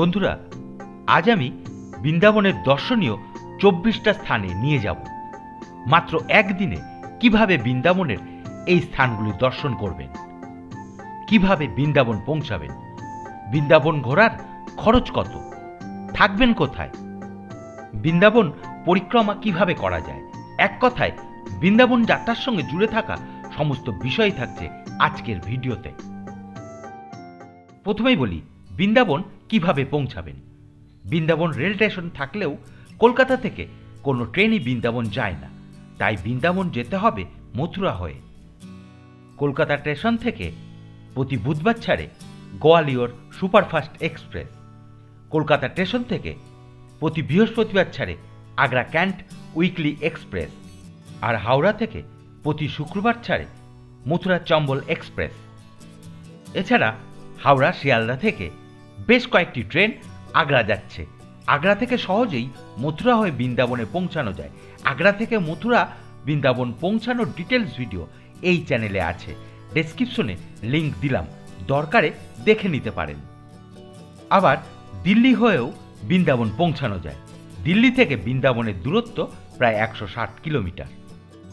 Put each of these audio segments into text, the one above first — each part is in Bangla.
বন্ধুরা, আজ আমি বৃন্দাবনের দর্শনীয় চব্বিশটা স্থানে নিয়ে যাব। মাত্র একদিনে কীভাবে বৃন্দাবনের এই স্থানগুলি দর্শন করবেন? কীভাবে বৃন্দাবন পৌঁছাবেন? বৃন্দাবন ঘোরার খরচ কত? থাকবেন কোথায়? বৃন্দাবন পরিক্রমা কীভাবে করা যায়? এক কথায়, বৃন্দাবন যাত্রার সঙ্গে জুড়ে থাকা সমস্ত বিষয় থাকছে আজকের ভিডিওতে। প্রথমেই বলি বৃন্দাবন কীভাবে পৌঁছাবেন? বৃন্দাবন রেল স্টেশন থাকলেও কলকাতা থেকে কোনো ট্রেনই বৃন্দাবন যায় না। তাই বৃন্দাবন যেতে হবে মথুরা হয়ে। কলকাতা স্টেশন থেকে প্রতি বুধবার ছাড়ে Gwalior superfast express. Kolkata station থেকে প্রতি বৃহস্পতিবার ছাড়ে আগ্রা ক্যান্ট উইকলি এক্সপ্রেস। আর হাওড়া থেকে প্রতি শুক্রবার ছাড়ে মথুরা চম্বল এক্সপ্রেস। এছাড়া হাওড়া, শিয়ালদা থেকে বেশ কয়েকটি ট্রেন আগ্রা যাচ্ছে। আগ্রা থেকে সহজেই মথুরা হয়ে বৃন্দাবনে পৌঁছানো যায়। আগ্রা থেকে মথুরা বৃন্দাবন পৌঁছানোর ডিটেলস ভিডিও এই চ্যানেলে আছে। ডেসক্রিপশনে লিংক দিলাম। দরকারে দেখে নিতে পারেন। আবার দিল্লি হয়েও বৃন্দাবন পৌঁছানো যায়। দিল্লি থেকে বৃন্দাবনের দূরত্ব প্রায় একশো ষাট কিলোমিটার।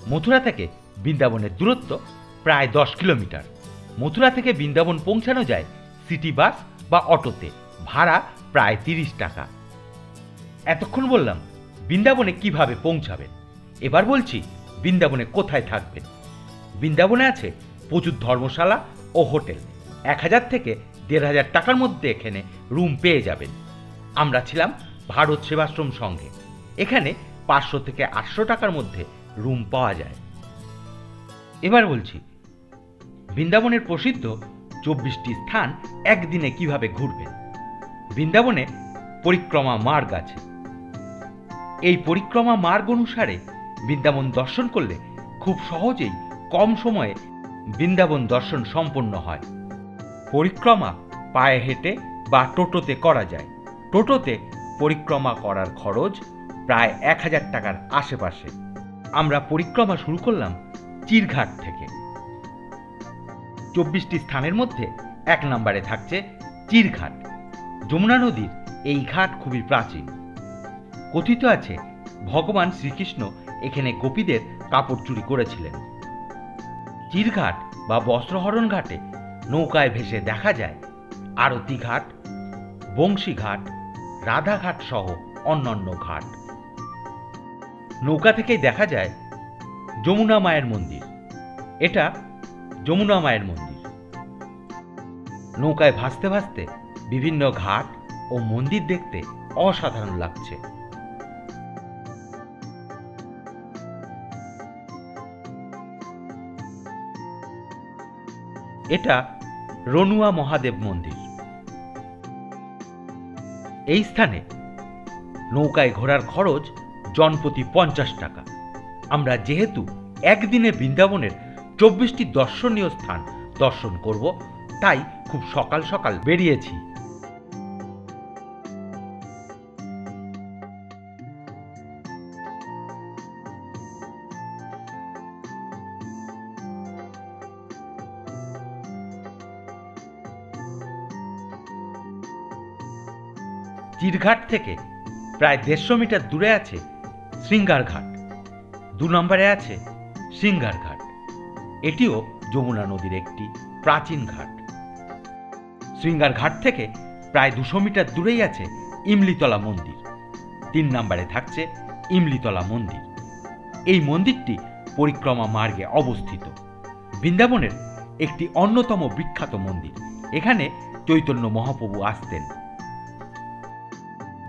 মথুরা থেকে বৃন্দাবনের দূরত্ব প্রায় দশ কিলোমিটার। মথুরা থেকে বৃন্দাবন পৌঁছানো যায় সিটি বাস বা অটোতে। ভাড়া প্রায় তিরিশ টাকা। এতক্ষণ বললাম, বৃন্দাবনে কীভাবে পৌঁছাবেন? এবার বলছি, বৃন্দাবনে কোথায় থাকবেন? বৃন্দাবনে আছে প্রচুর ধর্মশালা ও হোটেল। এক হাজার থেকে দেড় হাজার টাকার মধ্যে এখানে রুম পেয়ে যাবেন। আমরা ছিলাম ভারত সেবাশ্রম সঙ্গে। এখানে পাঁচশো থেকে আটশো টাকার মধ্যে রুম পাওয়া যায়। এবার বলছি, বৃন্দাবনের প্রসিদ্ধ চব্বিশটি স্থান একদিনে কীভাবে ঘুরবেন বৃন্দাবনে পরিক্রমা মার্গ আছে। এই পরিক্রমা মার্গ অনুসারে বৃন্দাবন দর্শন করলে খুব সহজেই কম সময়ে বৃন্দাবন দর্শন সম্পন্ন হয়। পরিক্রমা পায়ে হেঁটে বা টোটোতে করা যায়। টোটোতে পরিক্রমা করার খরচ প্রায় এক হাজার টাকার আশেপাশে। আমরা পরিক্রমা শুরু করলাম চিরঘাট থেকে। চব্বিশটি স্থানের মধ্যে এক নম্বরে থাকছে চিরঘাট। যমুনা নদীর এই ঘাট খুবই প্রাচীন। কথিত আছে, ভগবান শ্রীকৃষ্ণ এখানে গোপীদের কাপড় চুরি করেছিলেন। চিরঘাট বা বস্ত্রহরণ ঘাটে নৌকায় ভেসে দেখা যায় আরতি ঘাট, বংশী ঘাট রাধাঘাট সহ অন্যান্য ঘাট। নৌকা থেকেই দেখা যায় যমুনা মায়ের মন্দির। এটা যমুনা মায়ের মন্দির। নৌকায় ভাসতে ভাসতে বিভিন্ন ঘাট ও মন্দির দেখতে অসাধারণ লাগছে। এটা রনুয়া মহাদেব মন্দির। এই স্থানে নৌকায় ঘোরার খরচ জনপ্রতি পঞ্চাশ টাকা। আমরা যেহেতু একদিনে বৃন্দাবনের চব্বিশটি দর্শনীয় স্থান দর্শন করব, তাই খুব সকাল সকাল বেরিয়েছি। চিরঘাট থেকে প্রায় দেড়শো মিটার দূরে আছে শৃঙ্গার ঘাট দু নম্বরে আছে সিঙ্গার ঘাট এটিও যমুনা নদীর একটি প্রাচীন ঘাট। শৃঙ্গার ঘাট থেকে প্রায় দুশো মিটার দূরেই আছে ইমলিতলা মন্দির। তিন নম্বরে থাকছে ইমলিতলা মন্দির। এই মন্দিরটি পরিক্রমা মার্গে অবস্থিত। বৃন্দাবনের একটি অন্যতম বিখ্যাত মন্দির। এখানে চৈতন্য মহাপ্রভু আসতেন।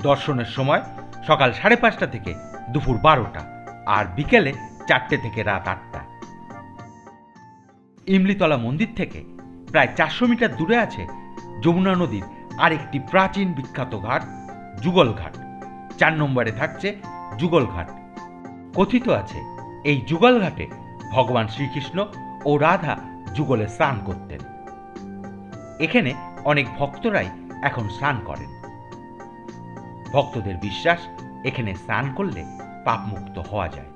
দর্শনের সময় সকাল সাড়ে পাঁচটা থেকে দুপুর বারোটা আর বিকেলে চারটে থেকে রাত আটটা। ইমলিতলা মন্দির থেকে প্রায় চারশো মিটার দূরে আছে যমুনা নদীর আরেকটি প্রাচীন বিখ্যাত ঘাট, যুগল ঘাট। চার নম্বরে থাকছে যুগল ঘাট। কথিত আছে, এই যুগল ঘাটে ভগবান শ্রীকৃষ্ণ ও রাধা যুগলে স্নান করতেন। এখানে অনেক ভক্তরাই এখন স্নান করেন। ভক্তদের বিশ্বাস, এখানে স্নান করলে পাপমুক্ত হওয়া যায়।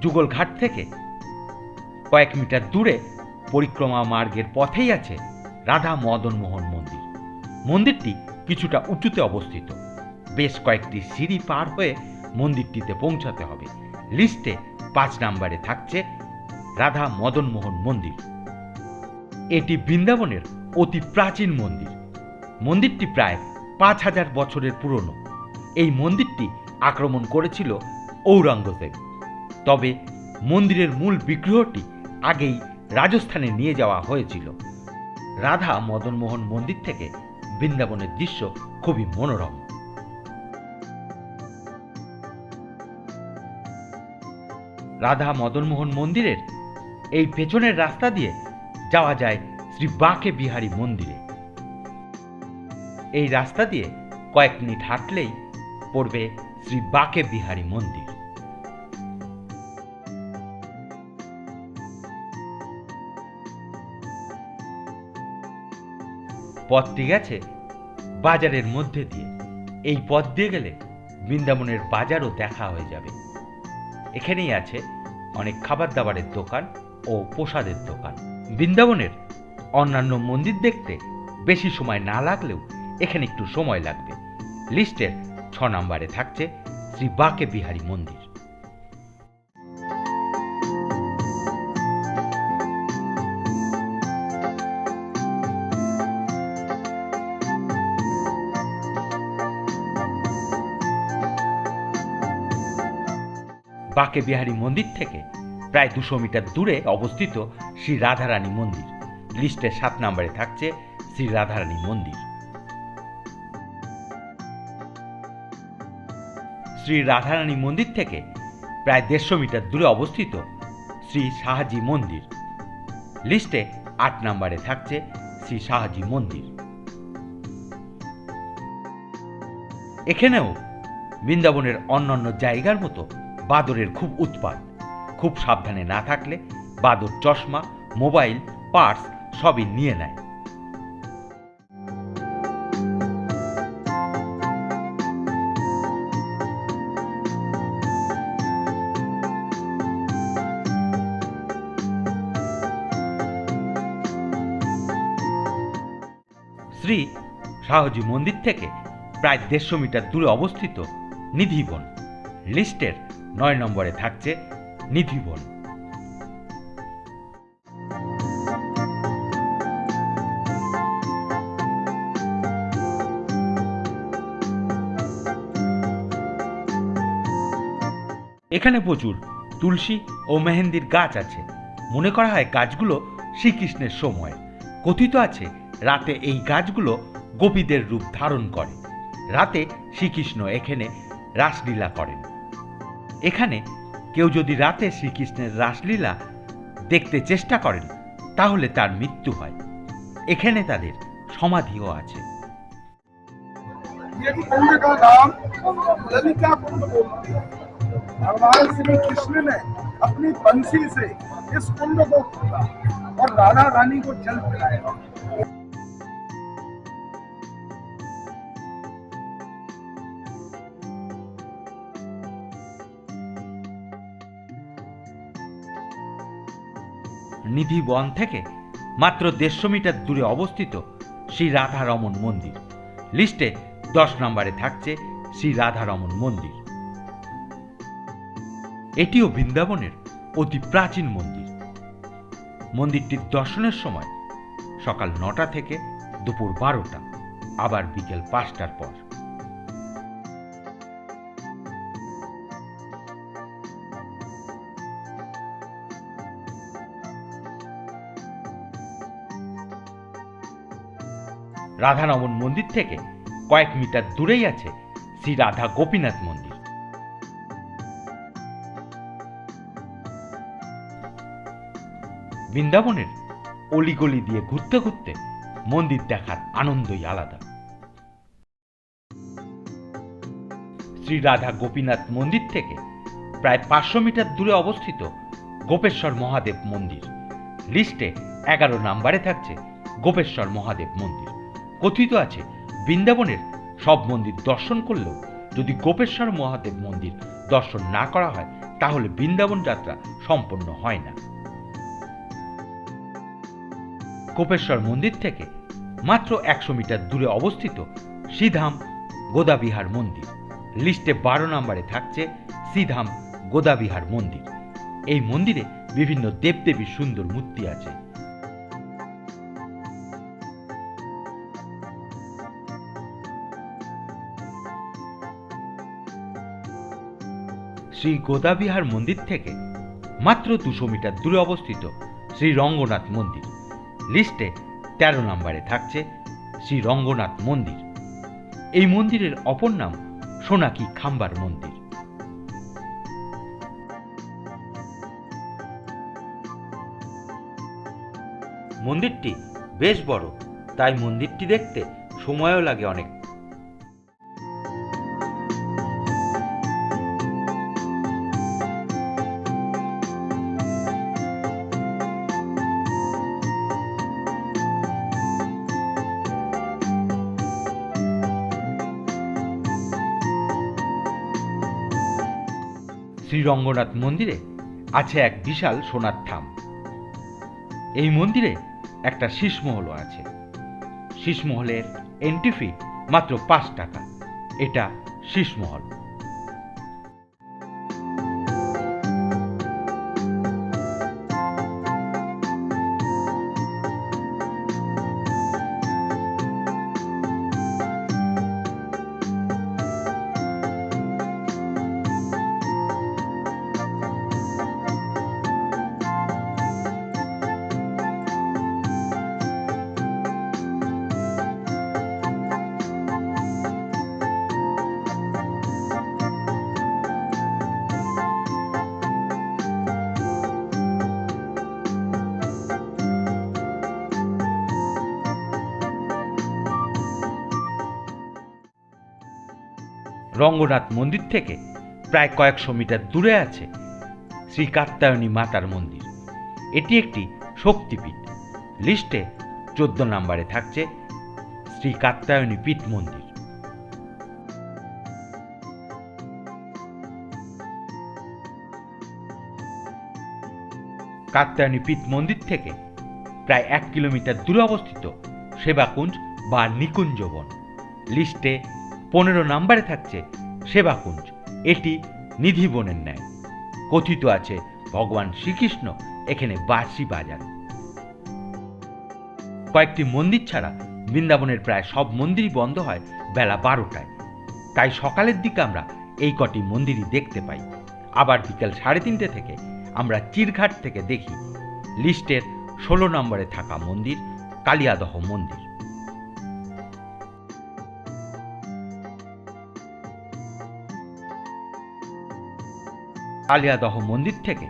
যুগল ঘাট থেকে কয়েক মিটার দূরে পরিক্রমা মার্গের পথেই আছে রাধা মদন মোহন মন্দির। মন্দিরটি কিছুটা উঁচুতে অবস্থিত। বেশ কয়েকটি সিঁড়ি পার হয়ে মন্দিরটিতে পৌঁছাতে হবে। লিস্টে পাঁচ নম্বরে থাকছে রাধা মদনমোহন মন্দির। এটি বৃন্দাবনের অতি প্রাচীন মন্দির। মন্দিরটি প্রায় পাঁচ হাজার বছরের পুরনো। এই মন্দিরটি আক্রমণ করেছিল ঔরঙ্গজেব। তবে মন্দিরের মূল বিগ্রহটি আগেই রাজস্থানে নিয়ে যাওয়া হয়েছিল। রাধা মদনমোহন মন্দির থেকে বৃন্দাবনের দৃশ্য খুবই মনোরম। রাধা মদনমোহন মন্দিরের এই পেছনের রাস্তা দিয়ে যাওয়া যায় শ্রী বাঁকে বিহারী মন্দিরে। এই রাস্তা দিয়ে কয়েক মিনিট হাঁটলেই পড়বে শ্রী বাঁকে বিহারী মন্দির। পথটি গেছে বাজারের মধ্যে দিয়ে। এই পথ দিয়ে গেলে বৃন্দাবনের বাজারও দেখা হয়ে যাবে। এখানেই আছে অনেক খাবার দাবারের দোকান ও প্রসাদের দোকান। বৃন্দাবনের অন্যান্য মন্দির দেখতে বেশি সময় না লাগলেও এখানে একটু সময় লাগবে। লিস্টের ছ নম্বরে থাকছে শ্রী বাকে বিহারী মন্দির। বাকে বিহারী মন্দির থেকে প্রায় দুশো মিটার দূরে অবস্থিত শ্রী রাধারানী মন্দির। লিস্টের সাত নম্বরে থাকছে শ্রী রাধারানী মন্দির। শ্রী রাধারানী মন্দির থেকে প্রায় দেড়শো মিটার দূরে অবস্থিত শ্রী শাহাজি মন্দির। লিস্টে আট নম্বরে থাকছে শ্রী শাহাজি মন্দির। এখানেও বৃন্দাবনের অন্যান্য জায়গার মতো বাদরের খুব উৎপাত। খুব সাবধানে না থাকলে বাদর চশমা, মোবাইল, পার্স সবই নিয়ে নেয়। শ্রী শাহজি মন্দির থেকে প্রায় দেড়শো মিটার দূরে অবস্থিত নিধিবন। লিস্টের নয় নম্বরে থাকছে নিধিবন এখানে প্রচুর তুলসী ও মেহেন্দির গাছ আছে। মনে করা হয় গাছগুলো শ্রীকৃষ্ণের সময়। কথিত আছে, রাতে এই গাছগুলো গোপীদের রূপ ধারণ করে। রাতে শ্রীকৃষ্ণ এখানে রাসলীলা করেন। এখানে কেউ যদি রাতে শ্রীকৃষ্ণের রাসলীলা দেখতে চেষ্টা করেন তাহলে তার মৃত্যু হয় এখানে তাদের সমাধিও আছে ये कुंड का नाम ललिता कुंड बोलते हैं भगवान श्री कृष्ण ने अपनी बंसी से इस कुंड को खोला और राधा रानी को जल पिलाया নিধি বন থেকে মাত্র দেড়শো মিটার দূরে অবস্থিত শ্রী রাধারমন মন্দির। লিস্টে দশ নম্বরে থাকছে শ্রী রাধারমন মন্দির। এটিও বৃন্দাবনের অতি প্রাচীন মন্দির। মন্দিরটির দর্শনের সময় সকাল নটা থেকে দুপুর বারোটা, আবার বিকেল পাঁচটার পর। রাধারমন মন্দির থেকে কয়েক মিটার দূরেই আছে শ্রী রাধা গোপীনাথ মন্দির। বৃন্দাবনের অলিগলি দিয়ে ঘুরতে ঘুরতে মন্দির দেখার আনন্দই আলাদা। শ্রী রাধা গোপীনাথ মন্দির থেকে প্রায় পাঁচশো মিটার দূরে অবস্থিত গোপেশ্বর মহাদেব মন্দির। লিস্টে এগারো নম্বরে থাকছে গোপেশ্বর মহাদেব মন্দির। কথিত আছে, বৃন্দাবনের সব মন্দির দর্শন করলেও যদি গোপেশ্বর মহাদেব মন্দির দর্শন না করা হয়, তাহলে বৃন্দাবন যাত্রা সম্পন্ন হয় না। গোপেশ্বর মন্দির থেকে মাত্র একশো মিটার দূরে অবস্থিত শ্রীধাম গোদাবিহার মন্দির। লিস্টে বারো নম্বরে থাকছে শ্রীধাম গোদাবিহার মন্দির। এই মন্দিরে বিভিন্ন দেবদেবীর সুন্দর মূর্তি আছে। শ্রী গোদাবিহার মন্দির থেকে মাত্র দুশো মিটার দূরে অবস্থিত শ্রী রঙ্গনাথ মন্দির। লিস্টে তেরো নম্বরে থাকছে শ্রী রঙ্গনাথ মন্দির। এই মন্দিরের অপর নাম সোনাকি খাম্বার মন্দির। মন্দিরটি বেশ বড়, তাই মন্দিরটি দেখতে সময়ও লাগে অনেক শ্রীরঙ্গনাথ মন্দিরে আছে এক বিশাল সোনার থাম। এই মন্দিরে একটা শীষমহলও আছে। শীষমহলের এন্ট্রি ফি মাত্র পাঁচ টাকা। এটা শীষমহল রঙ্গনাথ মন্দির থেকে প্রায় কয়েকশো মিটার দূরে আছে শ্রী কাত্যায়নী মাতার মন্দির। এটি একটি শক্তিপীঠ। লিস্টে চোদ্দ নম্বরে থাকছে শ্রী কাত্যায়নী পীঠ মন্দির। কাত্যায়নী পীঠ মন্দির থেকে প্রায় এক কিলোমিটার দূরে অবস্থিত সেবাকুঞ্জ বা নিকুঞ্জবন লিস্টে পনেরো নম্বরে থাকছে সেবাকুঞ্জ। এটি নিধিবনের ন্যায়। কথিত আছে, ভগবান শ্রীকৃষ্ণ এখানে বাঁশি বাজান। কয়েকটি মন্দির ছাড়া বৃন্দাবনের প্রায় সব মন্দিরই বন্ধ হয় বেলা বারোটায়। তাই সকালের দিকে আমরা এই কটি মন্দিরই দেখতে পাই। আবার বিকেল সাড়ে তিনটে থেকে আমরা চিরঘাট থেকে দেখি লিস্টের ষোলো নম্বরে থাকা মন্দির, কালিয়াদহ মন্দির। কালিয়াদহ মন্দির থেকে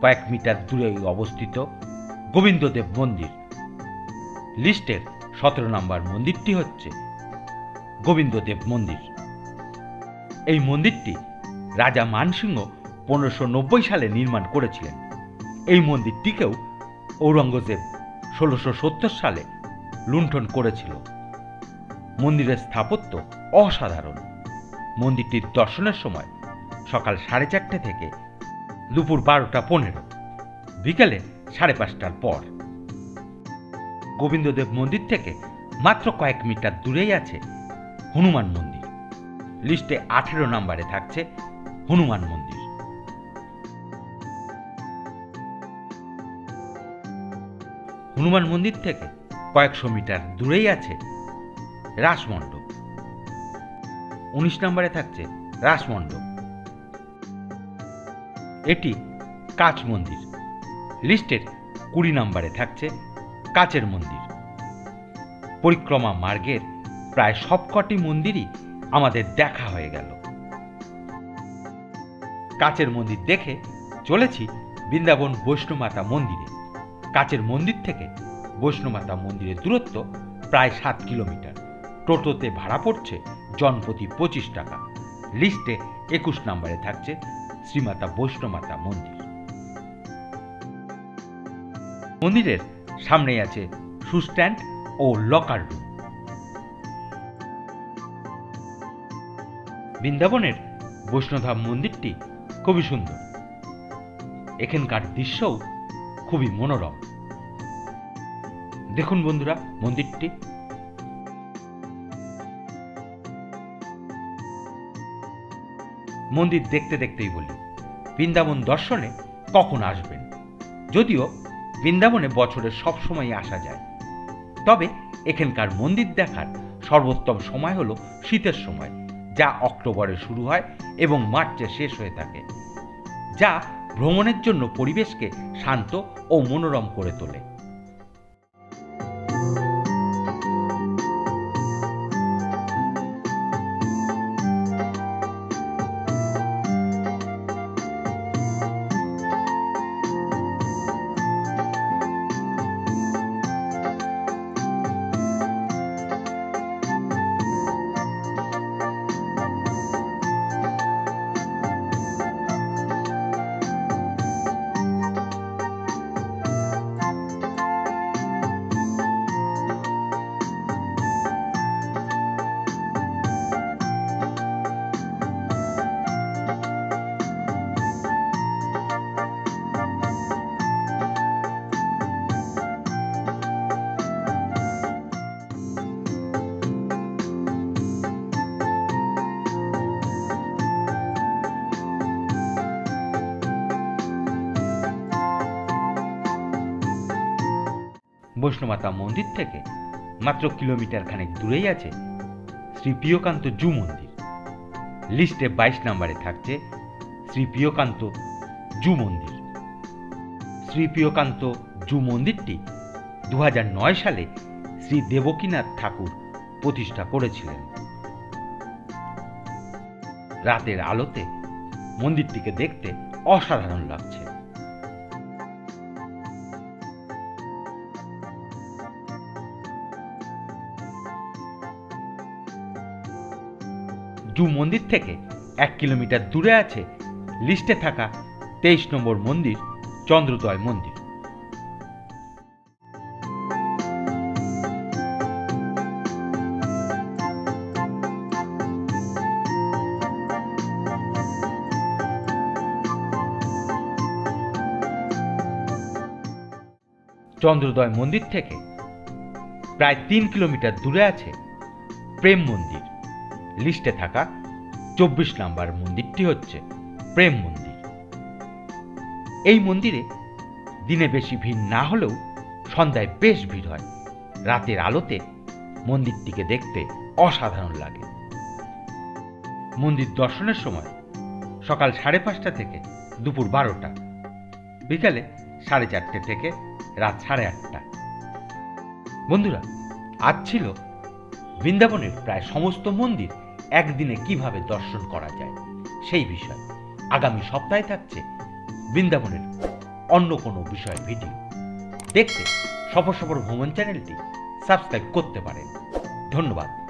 কয়েক মিটার দূরে অবস্থিত গোবিন্দদেব মন্দির। লিস্টের সতেরো নম্বর মন্দিরটি হচ্ছে গোবিন্দদেব মন্দির। এই মন্দিরটি রাজা মানসিংহ পনেরোশো নব্বই সালে নির্মাণ করেছিলেন। এই মন্দিরটিকেও ঔরঙ্গজেব ষোলোশো সত্তর সালে লুণ্ঠন করেছিল। মন্দিরের স্থাপত্য অসাধারণ। মন্দিরটির দর্শনের সময় সকাল সাড়ে চারটে থেকে দুপুর বারোটা পনেরো, বিকেলে সাড়ে পাঁচটার পর। গোবিন্দদেব মন্দির থেকে মাত্র কয়েক মিটার দূরেই আছে হনুমান মন্দির। লিস্টে আঠেরো নম্বরে থাকছে হনুমান মন্দির। হনুমান মন্দির থেকে কয়েকশো মিটার দূরেই আছে রাসমণ্ডপ। উনিশ নম্বরে থাকছে রাসমণ্ডপ। এটি কাচ মন্দির। লিস্টের কুড়ি নম্বরে থাকছে কাচের মন্দির। পরিক্রমা মার্গের প্রায় সবকটি মন্দিরই আমাদের দেখা হয়ে গেল। কাচের মন্দির দেখে চলেছি বৃন্দাবন বৈষ্ণমাতা মন্দিরে। কাচের মন্দির থেকে বৈষ্ণমাতা মন্দিরের দূরত্ব প্রায় সাত কিলোমিটার। টোটোতে ভাড়া পড়ছে জনপ্রতি পঁচিশ টাকা। লিস্টে একুশ নম্বরে থাকছে শ্রীমাতা বৈষ্ণমাতা মন্দির। মন্দিরের সামনেই আছে সুস্ট্যান্ড ও লকার রুম। বৃন্দাবনের বৈষ্ণধাম মন্দিরটি খুবই সুন্দর। এখানকার দৃশ্যও খুবই মনোরম। দেখুন বন্ধুরা, মন্দিরটি মন্দির দেখতে দেখতেই বলি, বৃন্দাবন দর্শনে কখন আসবেন? যদিও বৃন্দাবনে বছরের সব সময় আসা যায়। তবে এখানকার মন্দির দেখার সর্বোত্তম সময় হলো শীতের সময়, যা অক্টোবরে শুরু হয় এবং মার্চে শেষ হয়ে থাকে, যা ভ্রমণের জন্য পরিবেশকে শান্ত ও মনোরম করে তোলে। বৈষ্ণমাতা মন্দির থেকে মাত্র কিলোমিটার খানেক দূরেই আছে শ্রী প্রিয়কান্ত জু মন্দির। লিস্টে বাইশ নম্বরে থাকছে শ্রী প্রিয়কান্ত জু মন্দির। শ্রী প্রিয়কান্ত জু মন্দিরটি দু সালে শ্রী দেবকীনাথ ঠাকুর প্রতিষ্ঠা করেছিলেন। রাতের আলোতে মন্দিরটিকে দেখতে অসাধারণ লাগছে। জু মন্দির থেকে এক কিলোমিটার দূরে আছে লিস্টে থাকা তেইশ নম্বর মন্দির, চন্দ্রোদয় মন্দির। চন্দ্রোদয় মন্দির থেকে প্রায় তিন কিলোমিটার দূরে আছে প্রেম মন্দির। লিস্টে থাকা চব্বিশ নাম্বার মন্দিরটি হচ্ছে প্রেম মন্দির। এই মন্দিরে দিনে বেশি ভিড় না হলেও সন্ধ্যায় বেশ ভিড় হয়। রাতের আলোতে মন্দিরটিকে দেখতে অসাধারণ লাগে। মন্দির দর্শনের সময় সকাল সাড়ে পাঁচটা থেকে দুপুর বারোটা, বিকালে সাড়ে চারটে থেকে রাত সাড়ে আটটা। বন্ধুরা, আজ ছিল বৃন্দাবনের প্রায় সমস্ত মন্দির একদিনে কীভাবে দর্শন করা যায়? সেই বিষয় আগামী সপ্তাহে থাকছে বৃন্দাবনের অন্য কোনো বিষয় ভিডিও। দেখতে সফর সফর ভ্রমণ চ্যানেলটি সাবস্ক্রাইব করতে পারেন। ধন্যবাদ।